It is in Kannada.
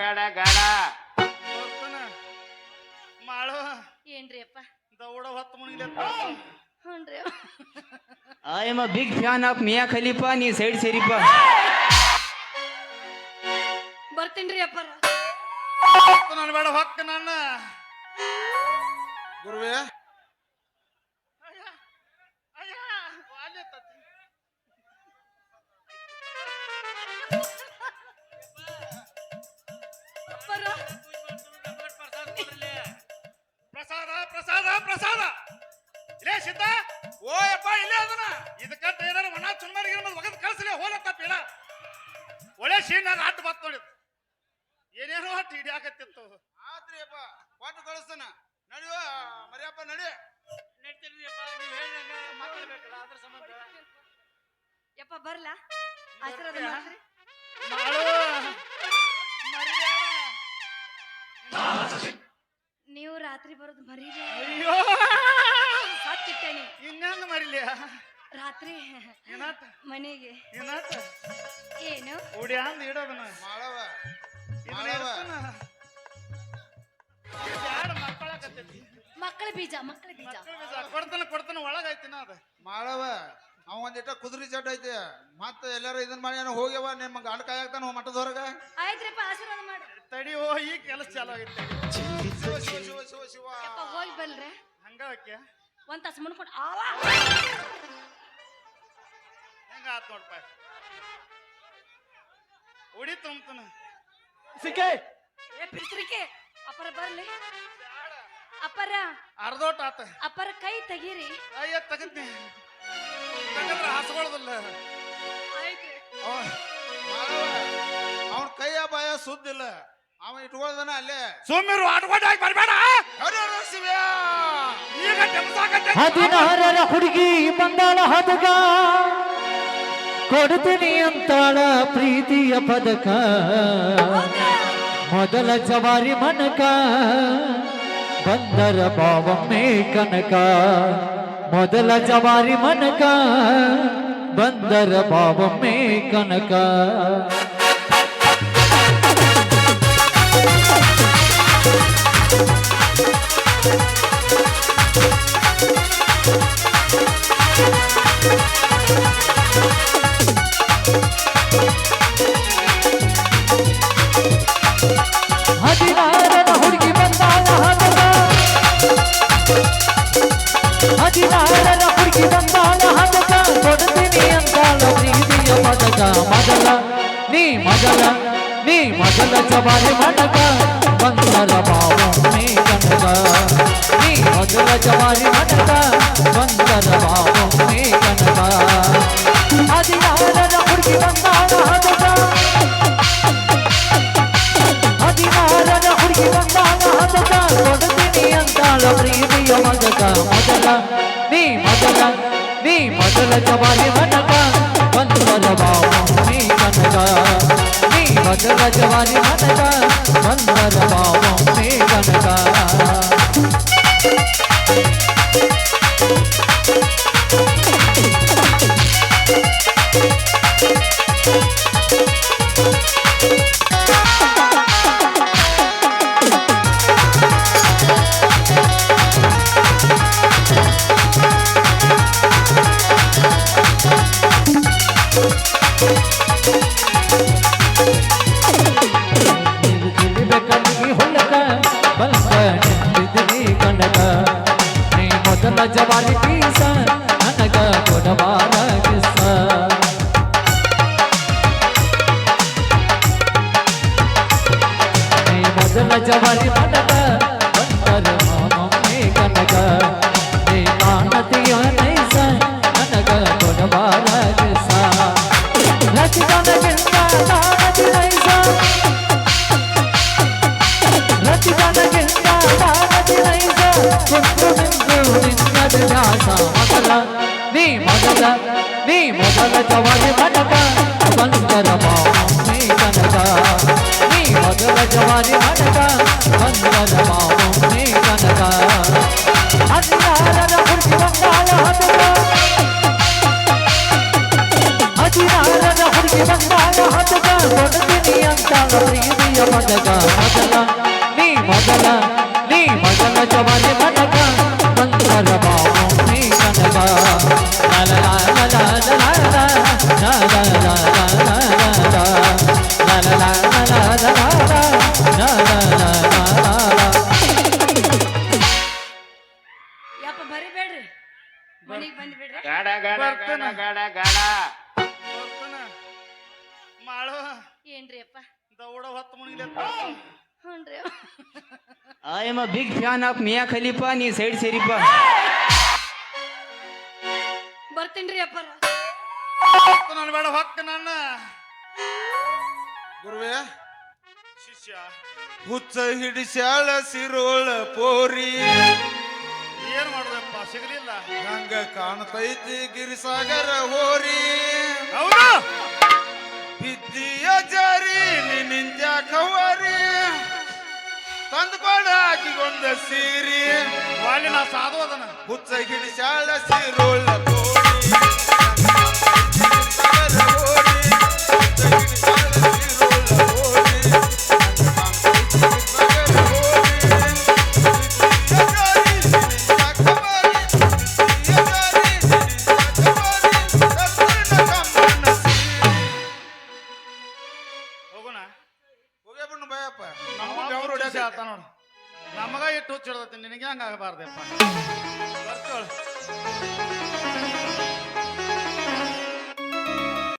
ಗಡ ಗಡ. ಮಾಡು ಏನ್ರಿ ಅಪ್ಪ ದೌಡ ಹೊತ್ತು ಮುಣಿಲೆ ಹ್ಞೂನ್ರಿ. I am a big fan of Mia Khalifa ನೀ ಸೈಡ್ ಸೇರಿಪ್ಪ. ಬರ್ತೀನ್ರಿ ಅಪ್ಪ ನಾನು ಬೇಡ ಹೊಕ್ಕ ನನ್ನ ಗುರುವೇ. ಅಯ್ಯ, ಅಯ್ಯ, ವಾಲೆ ತತ್ತಿ. ಶೀನಾಗ ಅಡ್ಡ ಬತ್ ನೋಡಿ. ಏನೇನೋ ಅಟ್ಟು ಹಿಡಿಯಾಕತ್ತಿತ್ತು ಆತ್ರಿ ಅಪ್ಪ ಕೊಟ್ಟು ಕಳಿಸ್ತಾನ. ನಡಿವ ಮರಿಯಪ್ಪ ನಡಿ. ಯಪ್ಪ ಬರ್ಲಾ? ಆಶೀರ್ವಾದ ಮಾಡ್ರಿ. ಮಾಡು. ನೀವು ರಾತ್ರಿ ಬರೋದು ಮರೀರಿ ಅಯ್ಯೋ. ಸತ್ತಿಟ್ಟೇನಿ. ಇನ್ನೇನು ಮರಿಲಿ ರಾತ್ರಿ. ಏನಾತ? ಮನೆಗೆ. ಏನಾತ? ಏನು? ಉಡಿ ಅಂದ್ ಇಡೋದನ್ನ. ಮಾಡವ ಇದನ್ನ ಮಾಡವ ಇಡ್ತಾನ. ಮಕ್ಕಳಾಗತ್ತೈತಿ. ಮಕ್ಕಳ ಬೀಜ ಮಕ್ಕಳ ಬೀಜ. ಮಕ್ಕಳ ಬೀಜ. ಕೊಡ್ತಾನ ಕೊಡ್ತಾನ ಒಳಗಾಯ್ತಿನ ಅದ. ಮಾಡವ ಅವ ಒಂದಿಟ್ಟ ಕುದುರೆ ಚಟ್ ಐತಿ. ಮತ್ತೆ ಎಲ್ಲಾರು ಇದನ್ನ ಮಾಡಿ ಏನೋ ಹೋಗ್ಯವ ನಿಮ್ಮ ಗಂಡ ಕಾಯಾಗ್ತಾನ ಮಠದ ಹೊರಗ ಆಯ್ತ್ರಿಪ್ಪ ಆಶೀರ್ವಾದ ಮಾಡಿ. ತಡಿ ಓ ಈ ಕೆಲಸ ಚಾಲು ಆಗಿತ್ತು ಶಿವ ಶಿವ ಶಿವ ಶಿವ. ಶಿವ ಯಪ್ಪ ಹೋಗಿ ಬಲ್ರಿ ಹಂಗ ಒಂದ್ ತಾಸು ಮುನ್ಕೊಂಡು ಆವ! ಹೆಂಗ ಆತ್ ನೋಡ್ಪ? ಉಡಿ ತುಂಬ್ತಾನ. ಸಿಕ್ಕೆ? ಏ ಪಿತ್ರಿಕೆ ಅಪ್ಪರ ಬರ್ಲಿ. ಅಪ್ಪರ ಅರ್ಧೋಟ ಆತ. ಅಪ್ಪರ ಕೈ ತೆಗೀರಿ. ಅಯ್ಯ ತಗಂತಿ ತಗದ್ರ ಹಾಸ್ಕೊಳ್ದಲ್ಲ ಅವನ ಕೈಯ ಬಾಯ ಸುದ್ದಿಲ್ಲ. ಅವ ಇಟ್ಕೊಳ್ದನ ಅಲ್ಲೇ. ಸುಮ್ಮಿರು ಆಟ್ಕೊಂಡಾಗಿ ಬರಬೇಡ. ಹದಿನಾರರ ಹುಡುಗಿ ಬಂದಾಳ ಹದಗ. ಕೊಡ್ತೀನಿ ಅಂತಾಳ ಪ್ರೀತಿಯ ಪದಕ. ಮೊದಲ ಜವಾರಿ ಮನಕ, ಬಂದರ ಬಾವೊಮ್ಮೆ ಕನಕ. ಮೊದಲ ಜವಾರಿ ಮನಕ, ಬಂದರ ಬಾವೊಮ್ಮೆ ಕನಕ. ಮೊದಲ ನೀ ಮೊದಲ ನೀ ಮೊದಲ ಜವಾರಿ ಮನಕ ಬಂದರ ಬಾವಮ್ಮೆ ಕನಕ ನೀ ಮೊದಲ ಜವಾರಿ ಮನಕ ಬಂದರ ಬಾವಮ್ಮೆ ಕನಕ ಹದಿನಾರರ ಹುಡುಗಿ ಬಂದಾಳ ಹದಗ ಹದಿನಾರರ ಹುಡುಗಿ ಬಂದಾಳ ಹದಕ ಕೊಡ್ತೀನಿ ಅಂತಾಳ ಪ್ರೀತಿಯ ಮದಕ ಮೊದಲ ನೀ ಮೊದಲ ನೀ ಮೊದಲ ಜವಾರಿ ಮನಕ ಬಂದರ ಬಾವಮ್ಮಿ ಕನಕ ನೀ ಮೊದಲ ಜವಾರಿ ಮನಕ ಬಂದರ ಬಾವಮ್ಮಿ ಕನಕ ತಿಳಿಬೇಕಲ್ಲಿಗೆ ಮೊದಲ व्यास मकल नी मगल नी मगल जवन मनक मन करमा नी कनक नी मगल जवन मनक मन करमा नी कनक அதிராரர புடிச்சு வந்தால ஹதுக அதிராரர புடிச்சு வந்தால ஹதுக கொடுத்து நீ அந்த பிரியதிய மதக மதல நீ மதல நீ மதல ஜவானி ಅಪ್ಪ ದೌಡ ಹೊತ್ತು ಮುಣಿಲೆ ಹ್ಞೂನ್ರಿ I am a big fan of Mia Khalifa ನೀ ಸೈಡ್ ಸೇರಿಪ್ಪ. ಬರ್ತೀನಿ ಅಪ್ಪರ. ನಾನು ಬೇಡ ಹೊಕ್ಕ ನನ್ನ. ಗುರುವೇ ಶಿಷ್ಯ. ಹುಚ್ಚ ಹಿಡಿಸ್ಯಾಳ ಸಿರೋಳ ಪೋರಿ. ಏನ್ ಮಾಡುದಪ್ಪ ಸಿಗಲಿಲ್ಲ. ಹಂಗ ಕಾಣ್ತೈತಿ ಗಿರಿಸಾಗರ ಹೋರಿ. ಹೌದು. ಬಿದ್ದಿಯ ಜಾರಿ ನಿಂತ ಕವರಿ ತಂದುಕೊಂಡು ಹಾಕಿಕೊಂಡ ಸೀರಿ. ಸಾಧುವುದನ್ನ ಸಾಧುವದನ ಶಾಲ ಗಿಡಿಸಾಳ ಹೋಗೇ ಬಿಡ್ನು ಬಯಪ್ಪ ನಮಗೂ ಬೆವರು ನಮಗ ಇಟ್ಟು ಹುಚ್ಚು ನಿನಗೆ ಹಂಗಾಗಬಾರ್ದಪ್ಪ ಬರ್ತೇವಳು.